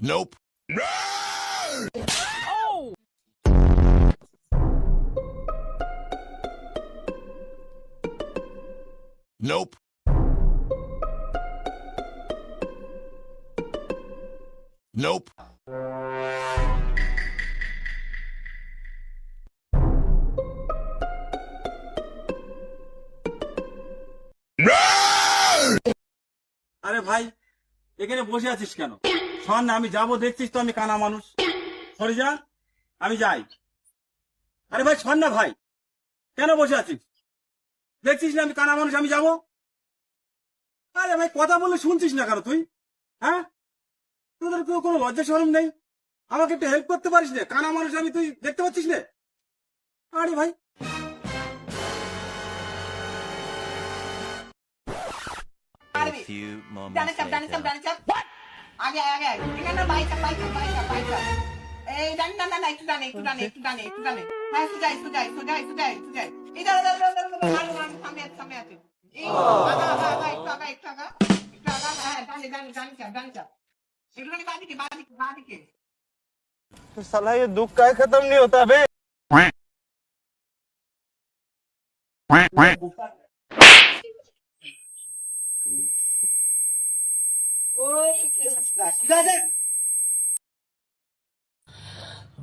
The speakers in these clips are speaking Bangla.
Nope. No! Nope. Nope. No! अरे भाई এখানে বসে আছিস কেন? শোন না, আমি যাব, দেখছিস তো আমি কানা মানুষ। সরে যা আমি যাই। আরে ভাই, শোন না ভাই, কেন বসে আছিস? দেখছিস না আমি কানা মানুষ, আমি যাব? আরে ভাই, কথা বলে শুনছিস না কেন তুই? হ্যাঁ? তোদের কেউ কোনো লজ্জা সরম নেই? আমাকে একটু হেল্প করতে পারিস না? কানা মানুষ আমি, তুই দেখতে পাচ্ছিস না? আরে ভাই few moments डाने साहब डाने साहब डाने साहब व्हाट आगे आगे आगे। ठीक है ना? भाई साहब भाई साहब भाई साहब भाई साहब ए डाने डाने डाने तू डाने तू डाने तू डाने तू डाने हाँ सुजा सुजा सुजा सुजा सुजा इधर इधर इधर इधर हाँ हाँ सामने सामने आते आगा आगा आगा एक आगा एक आगा। एक आगा हाँ डाने डाने डाने साहब डाने साहब इधर ने बादी के बादी के बादी के। तो साला ये दुख का खत्म नहीं होता बे।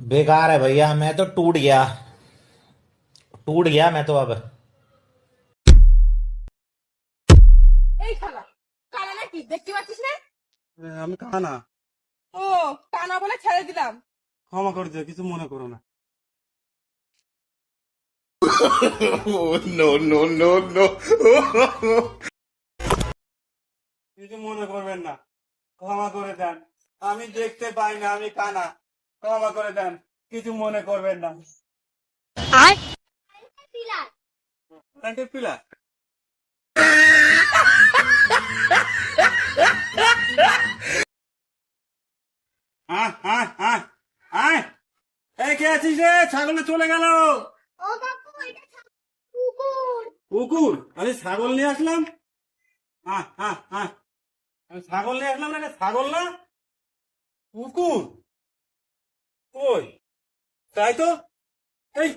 बेकार है भैया मैं तो टूट गया टूट गया मैं तो अब এই শালা কানা নাকি দেখতে পাচ্ছিস না আমি কানা ও কানা বলে ছেড়ে দিলাম ক্ষমা করে দিও কিছু মনে করো না no, no, no, no. কিছু মনে করবেন না। ক্ষমা করে দেন। আমি দেখতে পাই না আমি কানা। ক্ষমা করে দেন কিছু মনে করবেন না। কারেন্টের পিলার কে আছিস রে? ছাগলে চলে গেল। কুকুর। আমি ছাগল নিয়ে আসলাম। আয় আয় আয়। ছাগল নিয়ে আসলাম না ছাগল না? কুকুর? ওই তাই তো? এই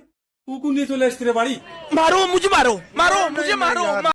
কুকুর নিয়ে চলে আসছি রে বাড়ি। মারো মুঝে মারো মারো মুঝে মারো